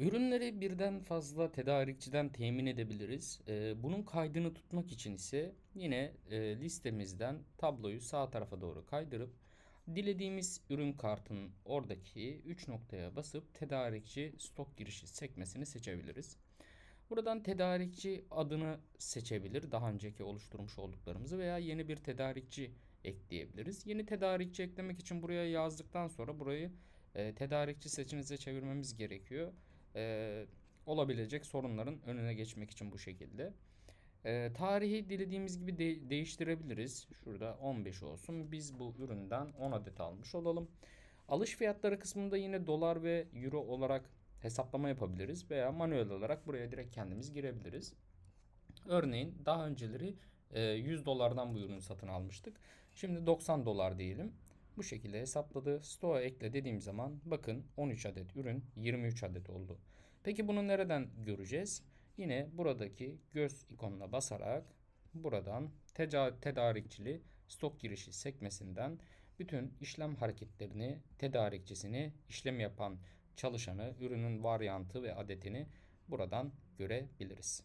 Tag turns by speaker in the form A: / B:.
A: Ürünleri birden fazla tedarikçiden temin edebiliriz. Ee, bunun kaydını tutmak için ise yine e, listemizden tabloyu sağ tarafa doğru kaydırıp dilediğimiz ürün kartının oradaki 3 noktaya basıp tedarikçi stok girişi sekmesini seçebiliriz. Buradan tedarikçi adını seçebilir. Daha önceki oluşturmuş olduklarımızı veya yeni bir tedarikçi ekleyebiliriz. Yeni tedarikçi eklemek için buraya yazdıktan sonra burayı e, tedarikçi seçinize çevirmemiz gerekiyor. E, olabilecek sorunların önüne geçmek için bu şekilde. E, tarihi dilediğimiz gibi de- değiştirebiliriz. Şurada 15 olsun. Biz bu üründen 10 adet almış olalım. Alış fiyatları kısmında yine dolar ve euro olarak hesaplama yapabiliriz veya manuel olarak buraya direkt kendimiz girebiliriz. Örneğin daha önceleri e, 100 dolardan bu ürünü satın almıştık. Şimdi 90 dolar diyelim. Bu şekilde hesapladı. Stoğa ekle dediğim zaman bakın 13 adet ürün 23 adet oldu. Peki bunu nereden göreceğiz? Yine buradaki göz ikonuna basarak buradan tedarikçili stok girişi sekmesinden bütün işlem hareketlerini, tedarikçisini, işlem yapan çalışanı, ürünün varyantı ve adetini buradan görebiliriz.